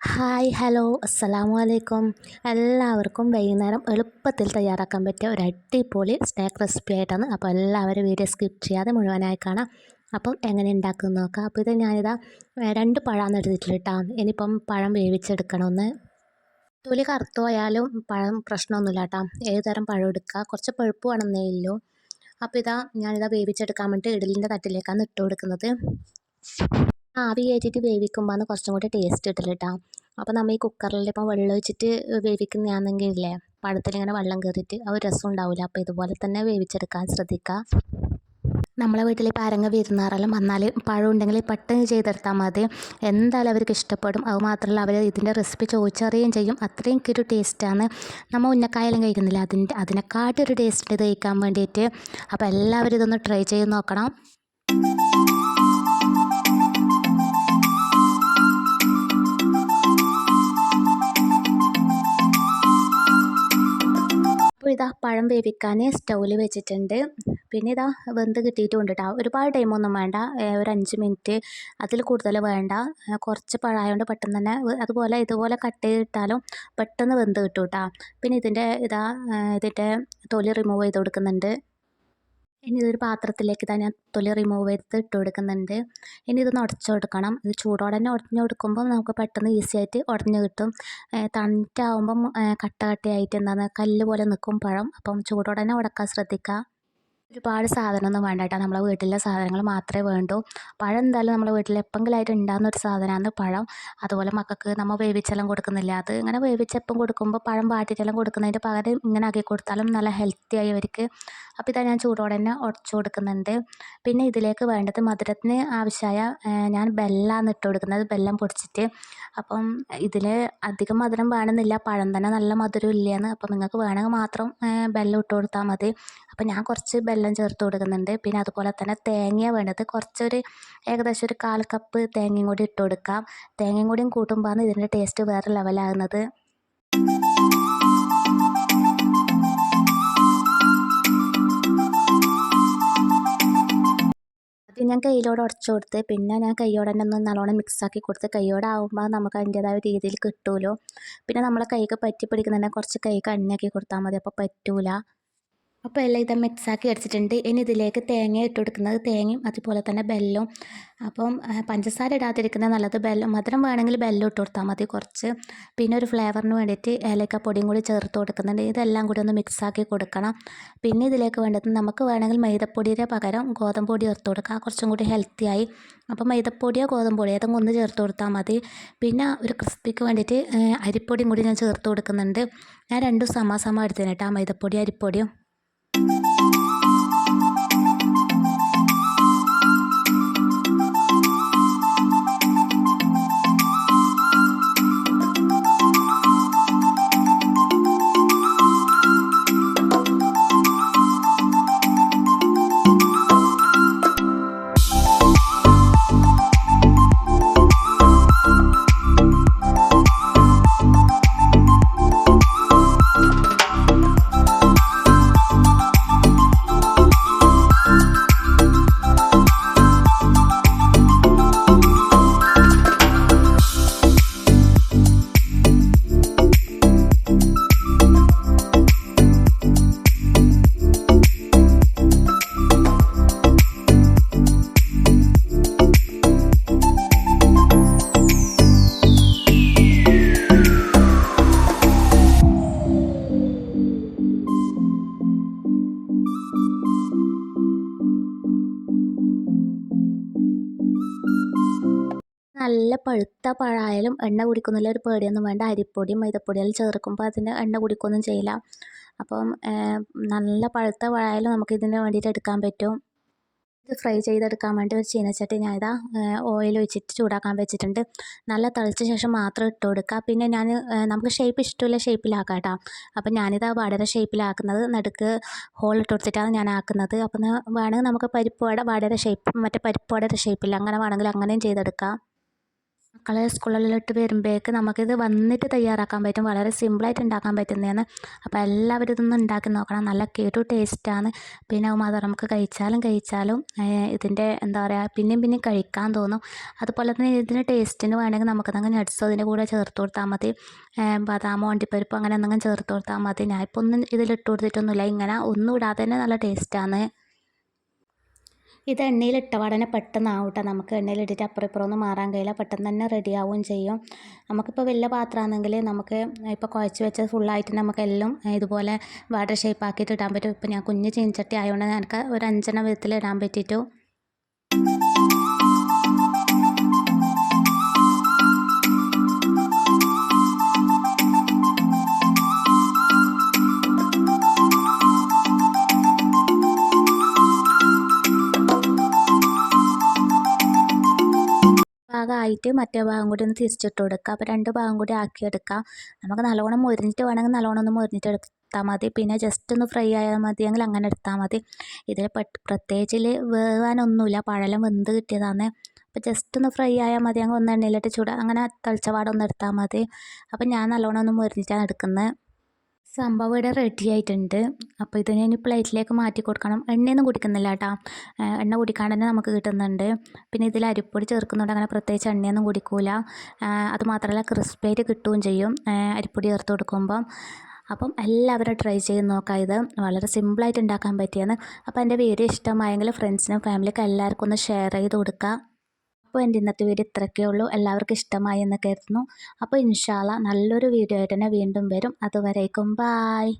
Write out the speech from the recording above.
Hi hello. അസ്സലാമു അലൈക്കും എല്ലാവർക്കും വൈകുന്നേരം എളുപ്പത്തിൽ തയ്യാറാക്കാൻ പറ്റിയ ഒരു അടിപൊളി സ്നാക്ക് റെസിപ്പി ആയിട്ടാണ് അപ്പോൾ എല്ലാവരും വീഡിയോ സ്കിപ്പ് ചെയ്യാതെ മുഴുവനായി കാണാം. അപ്പം എങ്ങനെ ഉണ്ടാക്കുമെന്ന് നോക്കാം. അപ്പോൾ ഇത് ഞാനിതാ രണ്ട് പഴമാണ് എടുത്തിട്ടുള്ളത് കേട്ടോ. ഇനിയിപ്പം പഴം വേവിച്ചെടുക്കണമെന്ന്. തൊലി കറുത്തു പോയാലും പഴം പ്രശ്നമൊന്നുമില്ല കേട്ടോ. ഏത് തരം പഴം എടുക്കുക? കുറച്ച് പഴുപ്പ് വേണമെന്നേ ഉള്ളൂ. അപ്പോൾ ഇതാ ഞാനിതാ വേവിച്ചെടുക്കാൻ വേണ്ടിയിട്ട് ഇഡലിന്റെ തട്ടിലേക്കാണ് ഇട്ട് കൊടുക്കുന്നത്. ആവി കയറ്റിയിട്ട് വേവിക്കുമ്പോഴാണ് കുറച്ചും കൂടി ടേസ്റ്റ് കിട്ടില്ല കേട്ടോ അപ്പോൾ നമ്മൾ ഈ കുക്കറിൽ ഇപ്പോൾ വെള്ളം ഒഴിച്ചിട്ട് വേവിക്കുന്നതാണെങ്കിൽ ഇല്ലേ പഴത്തിലിങ്ങനെ വെള്ളം കയറിയിട്ട് ആ ഒരു രസം ഉണ്ടാവില്ല അപ്പോൾ ഇതുപോലെ തന്നെ വേവിച്ചെടുക്കാൻ ശ്രദ്ധിക്കുക നമ്മളെ വീട്ടിൽ ഇപ്പോൾ ആരെങ്കിലും വിരുന്നാറെല്ലാം വന്നാൽ പഴം ഉണ്ടെങ്കിൽ പെട്ടെന്ന് ചെയ്തെടുത്താൽ മതി. എന്തായാലും അവർക്ക് ഇഷ്ടപ്പെടും. അത് മാത്രമല്ല അവർ ഇതിന്റെ റെസിപ്പി ചോദിച്ചറിയുകയും ചെയ്യും. അത്രയും ഒരു ടേസ്റ്റാണ് നമ്മൾ ഉന്നക്കായെല്ലാം കഴിക്കുന്നില്ല? അതിന്റെ അതിനെക്കാട്ടൊരു ടേസ്റ്റ് ഇത് കഴിക്കാൻ വേണ്ടിയിട്ട്. അപ്പോൾ എല്ലാവരും ഇതൊന്ന് ട്രൈ ചെയ്ത് നോക്കണം. പഴം വേവിക്കാൻ സ്റ്റൗവിൽ വെച്ചിട്ടുണ്ട്. പിന്നെ ഇതാ വെന്ത് കിട്ടിയിട്ടുണ്ട് കേട്ടോ ഒരുപാട് ടൈമൊന്നും വേണ്ട. ഒരു അഞ്ച് മിനിറ്റ് അതിൽ കൂടുതൽ വേണ്ട. കുറച്ച് പഴമായതുകൊണ്ട് പെട്ടെന്ന് തന്നെ അതുപോലെ ഇതുപോലെ കട്ട് ചെയ്തിട്ടാലും പെട്ടെന്ന് വെന്ത് കിട്ടും കേട്ടോ പിന്നെ ഇതിന്റെ ഇതാ ഇതിന്റെ തൊലി റിമൂവ് ചെയ്ത് കൊടുക്കുന്നുണ്ട്. ഇനി ഇതൊരു പാത്രത്തിലേക്ക് തന്നെ തൊലി റിമൂവ് ചെയ്ത് ഇട്ട് കൊടുക്കുന്നുണ്ട്. ഇനി ഇതൊന്ന് ഉടച്ചു കൊടുക്കണം. ഇത് ചൂടോടെ തന്നെ ഉടഞ്ഞു കൊടുക്കുമ്പോൾ നമുക്ക് പെട്ടെന്ന് ഈസി ആയിട്ട് ഉടഞ്ഞു കിട്ടും. തണുത്താവുമ്പം കട്ട കട്ടയായിട്ട് എന്താണ് കല്ല് പോലെ നിൽക്കും പഴം. അപ്പം ചൂടോടെ തന്നെ ഉടക്കാൻ ശ്രദ്ധിക്കുക ഒരുപാട് സാധനമൊന്നും വേണ്ട കേട്ടോ നമ്മളെ വീട്ടിലെ സാധനങ്ങൾ മാത്രമേ വേണ്ടൂ. പഴം എന്തായാലും നമ്മളെ വീട്ടിൽ എപ്പോഴെങ്കിലായിട്ട് ഉണ്ടാകുന്ന ഒരു സാധനമാണ് പഴം. അതുപോലെ മക്കൾക്ക് നമ്മൾ വേവിച്ചെല്ലാം കൊടുക്കുന്നില്ല? അത് ഇങ്ങനെ വേവിച്ചപ്പം കൊടുക്കുമ്പോൾ പഴം വാട്ടിയിട്ടെല്ലാം കൊടുക്കുന്നതിന്റെ പകരം ഇങ്ങനെ ആക്കി കൊടുത്താലും നല്ല ഹെൽത്തി ആയി അവർക്ക്. അപ്പോൾ ഇതാ ഞാൻ ചൂടോടെ തന്നെ ഉടച്ചു കൊടുക്കുന്നുണ്ട്. പിന്നെ ഇതിലേക്ക് വേണ്ടത് മധുരത്തിന് ആവശ്യമായ ഞാൻ ബെല്ലാന്ന് ഇട്ട് കൊടുക്കുന്നത് ബെല്ലം പൊടിച്ചിട്ട്. അപ്പം ഇതിൽ അധികം മധുരം വേണമെന്നില്ല. പഴം തന്നെ നല്ല മധുരം ഇല്ലയെന്ന് അപ്പം നിങ്ങൾക്ക് വേണമെങ്കിൽ മാത്രം ബെല്ലം ഇട്ട് കൊടുത്താൽ മതി. അപ്പം ഞാൻ കുറച്ച് ബെല്ലം ചേർത്ത് കൊടുക്കുന്നുണ്ട്. പിന്നെ അതുപോലെ തന്നെ തേങ്ങയാണ് വേണ്ടത് കുറച്ചൊരു ഏകദേശം ഒരു കാൽ കപ്പ് തേങ്ങയും കൂടി ഇട്ട് കൊടുക്കാം. തേങ്ങയും കൂടിയും കൂട്ടുമ്പോഴാണ് ഇതിന്റെ ടേസ്റ്റ് വേറെ ലെവലാകുന്നത് ഞാൻ കയ്യിലോടെ ഉടച്ചു കൊടുത്ത് പിന്നെ ഞാൻ കയ്യോടെ തന്നെ ഒന്ന് നല്ലോണം മിക്സാക്കി കൊടുത്ത് കയ്യോടെ ആകുമ്പോൾ നമുക്ക് അതിന്റേതായ രീതിയിൽ കിട്ടുമല്ലോ പിന്നെ നമ്മളെ കൈക്ക് പറ്റി പിടിക്കുന്നതന്നെ കുറച്ച് കൈക്ക് എണ്ണയാക്കി കൊടുത്താൽ മതി അപ്പോൾ പറ്റൂല. അപ്പോൾ എല്ലാം ഇത് മിക്സാക്കി അടിച്ചിട്ടുണ്ട്. ഇനി ഇതിലേക്ക് തേങ്ങ ഇട്ട് കൊടുക്കുന്നത് തേങ്ങയും അതുപോലെ തന്നെ ബെല്ലും. അപ്പം പഞ്ചസാര ഇടാതിരിക്കുന്നത് നല്ലത് ബെല്ലം മധുരം വേണമെങ്കിൽ ബെല്ലം ഇട്ട് കൊടുത്താൽ മതി കുറച്ച്. പിന്നെ ഒരു ഫ്ലേവറിന് വേണ്ടിയിട്ട് ഏലക്കപ്പൊടിയും കൂടി ചേർത്ത് കൊടുക്കുന്നുണ്ട്. ഇതെല്ലാം കൂടി ഒന്ന് മിക്സാക്കി കൊടുക്കണം. പിന്നെ ഇതിലേക്ക് വേണ്ടത് നമുക്ക് വേണമെങ്കിൽ മൈദപ്പൊടിയുടെ പകരം ഗോതമ്പ് പൊടി ചേർത്ത് കൊടുക്കുക കുറച്ചും കൂടി ഹെൽത്തിയായി അപ്പോൾ മൈദപ്പൊടിയോ ഗോതമ്പ് പൊടിയോ ഏതെങ്കിലും ഒന്ന് ചേർത്ത് കൊടുത്താൽ മതി. പിന്നെ ഒരു ക്രിസ്പിക്ക് വേണ്ടിയിട്ട് അരിപ്പൊടിയും കൂടി ഞാൻ ചേർത്ത് കൊടുക്കുന്നുണ്ട്. ഞാൻ രണ്ടും സമാസമാണ് എടുത്തതിന് കേട്ടോ മൈദപ്പൊടി അരിപ്പൊടിയും. Música നല്ല പഴുത്ത പഴമായാലും എണ്ണ കുടിക്കുന്നില്ല. ഒരു പേടിയൊന്നും വേണ്ട. അരിപ്പൊടിയും മൈദപ്പൊടിയെല്ലാം ചേർക്കുമ്പോൾ അതിന് എണ്ണ കുടിക്കുകയൊന്നും ചെയ്യില്ല. അപ്പം നല്ല പഴുത്ത പഴമായാലും നമുക്ക് ഇതിന് വേണ്ടിയിട്ട് എടുക്കാൻ പറ്റും. ഇത് ഫ്രൈ ചെയ്തെടുക്കാൻ വേണ്ടി ഒരു ചീനച്ചട്ടി ഞാൻ ഇതാ ഓയിൽ ഒഴിച്ചിട്ട് ചൂടാക്കാൻ വെച്ചിട്ടുണ്ട്. നല്ല തിളച്ച ശേഷം മാത്രം ഇട്ട് കൊടുക്കുക. പിന്നെ ഞാൻ നമുക്ക് ഷേപ്പ് ഇഷ്ടമുള്ള ഷേപ്പിലാക്കാം കേട്ടോ അപ്പം ഞാനിതാ വടര ഷേപ്പിലാക്കുന്നത് നടുക്ക് ഹോൾ ഇട്ട് കൊടുത്തിട്ടാണ് ഞാൻ ആക്കുന്നത്. അപ്പം വേണമെങ്കിൽ നമുക്ക് പരിപ്പ് വട വടര ഷേപ്പ് മറ്റേ പരിപ്പ് വടര ഷേപ്പിൽ അങ്ങനെ വേണമെങ്കിൽ അങ്ങനെയും ചെയ്തെടുക്കാം. മക്കളെ സ്കൂളിലോട്ട് വരുമ്പോഴേക്ക് നമുക്കിത് വന്നിട്ട് തയ്യാറാക്കാൻ പറ്റും. വളരെ സിമ്പിളായിട്ട് ഉണ്ടാക്കാൻ പറ്റുന്നതാണ്. അപ്പോൾ എല്ലാവരും ഇതൊന്നും ഉണ്ടാക്കി നോക്കണം. നല്ല കേട്ടു ടേസ്റ്റാണ്. പിന്നെ അത് നമുക്ക് കഴിച്ചാലും കഴിച്ചാലും ഇതിന്റെ എന്താ പറയുക പിന്നെയും പിന്നെയും കഴിക്കാൻ തോന്നും. അതുപോലെ തന്നെ ഇതിന് ടേസ്റ്റിന് വേണമെങ്കിൽ നമുക്കതങ്ങ് നട്സോ ഇതിന്റെ കൂടെ ചേർത്ത് കൊടുത്താൽ മതി. ബദാമോ അണ്ടിപ്പരിപ്പോ അങ്ങനെ എന്തെങ്കിലും ചേർത്ത് കൊടുത്താൽ മതി. ഞാനിപ്പോൾ ഒന്നും ഇതിലിട്ട് കൊടുത്തിട്ടൊന്നുമില്ല. ഇങ്ങനെ ഒന്നും ഇടാതെ തന്നെ നല്ല ടേസ്റ്റാണ്. ഇത് എണ്ണയിലിട്ട പാടനെ പെട്ടെന്ന് ആവട്ടെ. നമുക്ക് എണ്ണയിലിട്ടിട്ട് അപ്പുറം ഇപ്പുറം ഒന്നും മാറാൻ കഴിയില്ല. പെട്ടെന്ന് തന്നെ റെഡി ആവുകയും ചെയ്യും. നമുക്കിപ്പോൾ വലിയ പാത്രമാണെങ്കിൽ നമുക്ക് ഇപ്പോൾ കുഴച്ച് വെച്ചത് ഫുള്ളായിട്ട് നമുക്ക് എല്ലാം ഇതുപോലെ വാട്ടർ ഷേപ്പ് ആക്കിയിട്ട് ഇടാൻ പറ്റും. ഇപ്പോൾ ഞാൻ കുഞ്ഞ് ചീനച്ചട്ടി ആയതുകൊണ്ട് എനിക്ക് ഒരു അഞ്ചെണ്ണം വിധത്തിൽ ഇടാൻ പറ്റിയിട്ടു. ഭാഗമായിട്ട് മറ്റേ ഭാഗം കൂടി ഒന്ന് തിരിച്ചിട്ട് കൊടുക്കുക അപ്പോൾ രണ്ട് ഭാഗം കൂടി ആക്കിയെടുക്കാം. നമുക്ക് നല്ലോണം മുരിഞ്ഞിട്ട് വേണമെങ്കിൽ നല്ലോണം ഒന്ന് മുരിഞ്ഞിട്ട് എടുത്താൽ മതി. പിന്നെ ജസ്റ്റ് ഒന്ന് ഫ്രൈ ആയാൽ മതിയെങ്കിൽ അങ്ങനെ എടുത്താൽ മതി. ഇതിൽ പ്രത്യേകിച്ചിൽ വേവാനൊന്നുമില്ല. പഴലം വെന്ത് കിട്ടിയതാണ് അപ്പോൾ ജസ്റ്റ് ഒന്ന് ഫ്രൈ ആയാൽ മതി. അങ്ങ് ഒന്ന് എണ്ണയിലിട്ട് ചൂട്. അങ്ങനെ തളിച്ചപാടൊന്ന് എടുത്താൽ മതി. അപ്പോൾ ഞാൻ നല്ലോണം ഒന്ന് മുരിഞ്ഞിട്ടാണ് എടുക്കുന്നത് സംഭവം ഇവിടെ റെഡി ആയിട്ടുണ്ട്. അപ്പോൾ ഇതിനെ ഞാൻ പ്ലേറ്റിലേക്ക് മാറ്റി കൊടുക്കണം. എണ്ണയൊന്നും കുടിക്കുന്നില്ല കേട്ടോ എണ്ണ കുടിക്കാണ്ട് തന്നെ നമുക്ക് കിട്ടുന്നുണ്ട്. പിന്നെ ഇതിൽ അരിപ്പൊടി ചേർക്കുന്നുണ്ട് അങ്ങനെ പ്രത്യേകിച്ച് എണ്ണയൊന്നും കുടിക്കൂല. അതുമാത്രമല്ല ക്രിസ്പേറ്റ് കിട്ടുകയും ചെയ്യും. അരിപ്പൊടി ചേർത്ത് കൊടുക്കുമ്പം. അപ്പം എല്ലാവരും ട്രൈ ചെയ്ത് നോക്കാം ഇത്. വളരെ സിമ്പിളായിട്ട് ഉണ്ടാക്കാൻ പറ്റിയാണ് അപ്പോൾ എന്റെ വീഡിയോ ഇഷ്ടമായെങ്കിൽ ഫ്രണ്ട്സിനും ഫാമിലിക്കും എല്ലാവർക്കും ഒന്ന് ഷെയർ ചെയ്ത് കൊടുക്കുക അപ്പോൾ എന്റെ ഇന്നത്തെ വീഡിയോ ഇത്രയൊക്കെ ഉള്ളൂ. എല്ലാവർക്കും ഇഷ്ടമായി എന്ന് കരുതുന്നു. അപ്പോൾ ഇൻഷാല്ല നല്ലൊരു വീഡിയോ ആയിട്ട് തന്നെ വീണ്ടും വരും. അതുവരേക്കും ബായ്